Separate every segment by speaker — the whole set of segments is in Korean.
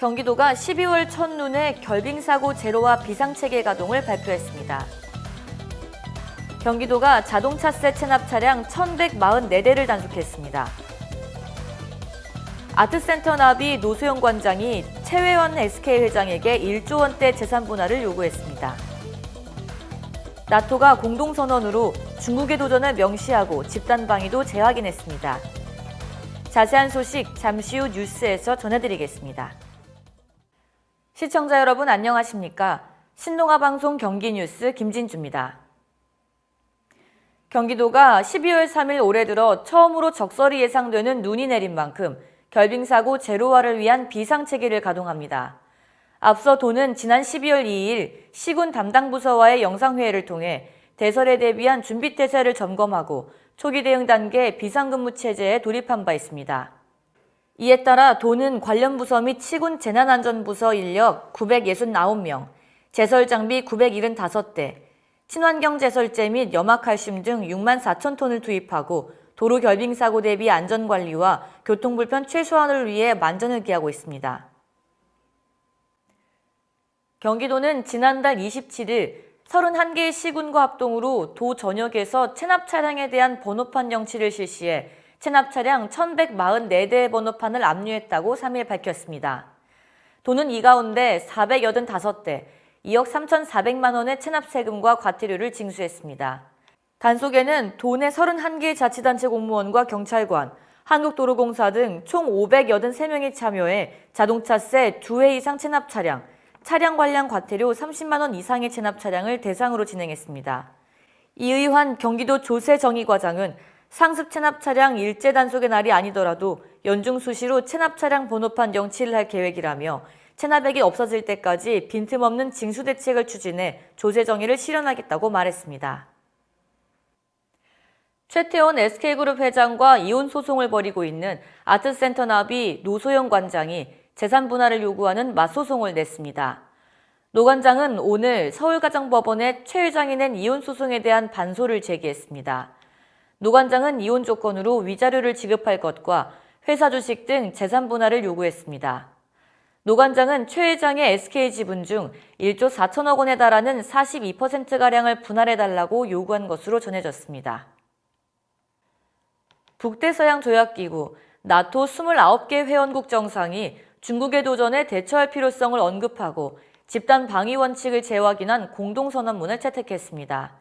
Speaker 1: 경기도가 12월 첫눈에 결빙사고 제로와 비상체계 가동을 발표했습니다. 경기도가 자동차세 체납 차량 1,144대를 단속했습니다. 아트센터 나비 노소영 관장이 최회원 SK 회장에게 1조 원대 재산 분할을 요구했습니다. 나토가 공동선언으로 중국의 도전을 명시하고 집단 방위도 재확인했습니다. 자세한 소식 잠시 후 뉴스에서 전해드리겠습니다. 시청자 여러분 안녕하십니까? 신동아 방송 경기 뉴스 김진주입니다. 경기도가 12월 3일 올해 들어 처음으로 적설이 예상되는 눈이 내린 만큼 결빙사고 제로화를 위한 비상체계를 가동합니다. 앞서 도는 지난 12월 2일 시군 담당 부서와의 영상회의를 통해 대설에 대비한 준비 태세를 점검하고 초기 대응 단계 비상근무 체제에 돌입한 바 있습니다. 이에 따라 도는 관련 부서 및 시군 재난안전부서 인력 969명, 제설 장비 975대, 친환경 제설제 및 염화칼슘 등 6만 4천 톤을 투입하고 도로 결빙 사고 대비 안전 관리와 교통 불편 최소한을 위해 만전을 기하고 있습니다. 경기도는 지난달 27일 31개의 시군과 합동으로 도 전역에서 체납 차량에 대한 번호판 영치를 실시해 체납 차량 1,144대의 번호판을 압류했다고 3일 밝혔습니다. 도는 이 가운데 485대, 2억 3,400만 원의 체납 세금과 과태료를 징수했습니다. 단속에는 도내 31개 자치단체 공무원과 경찰관, 한국도로공사 등 총 583명이 참여해 자동차세 2회 이상 체납 차량, 차량 관련 과태료 30만 원 이상의 체납 차량을 대상으로 진행했습니다. 이의환 경기도 조세정의과장은 상습 체납 차량 일제 단속의 날이 아니더라도 연중 수시로 체납 차량 번호판 영치를 할 계획이라며 체납액이 없어질 때까지 빈틈없는 징수 대책을 추진해 조세 정의를 실현하겠다고 말했습니다. 최태원 SK그룹 회장과 이혼 소송을 벌이고 있는 아트센터 나비 노소영 관장이 재산 분할을 요구하는 맞소송을 냈습니다. 노 관장은 오늘 서울가정법원에 최 회장이 낸 이혼 소송에 대한 반소를 제기했습니다. 노 관장은 이혼 조건으로 위자료를 지급할 것과 회사 주식 등 재산 분할을 요구했습니다. 노 관장은 최 회장의 SK 지분 중 1조 4천억 원에 달하는 42%가량을 분할해달라고 요구한 것으로 전해졌습니다. 북대서양 조약기구 나토 29개 회원국 정상이 중국의 도전에 대처할 필요성을 언급하고 집단 방위 원칙을 재확인한 공동선언문을 채택했습니다.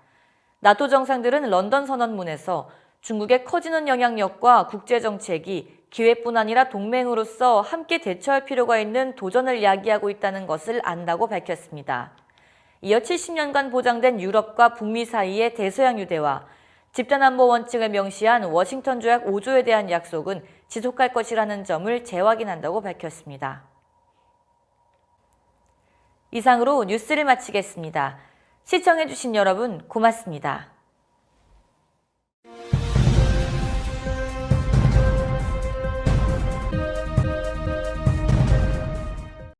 Speaker 1: 나토 정상들은 런던 선언문에서 중국의 커지는 영향력과 국제 정책이 기회뿐 아니라 동맹으로서 함께 대처할 필요가 있는 도전을 야기하고 있다는 것을 안다고 밝혔습니다. 이어 70년간 보장된 유럽과 북미 사이의 대서양 유대와 집단안보 원칙을 명시한 워싱턴 조약 5조에 대한 약속은 지속할 것이라는 점을 재확인한다고 밝혔습니다. 이상으로 뉴스를 마치겠습니다. 시청해주신 여러분 고맙습니다.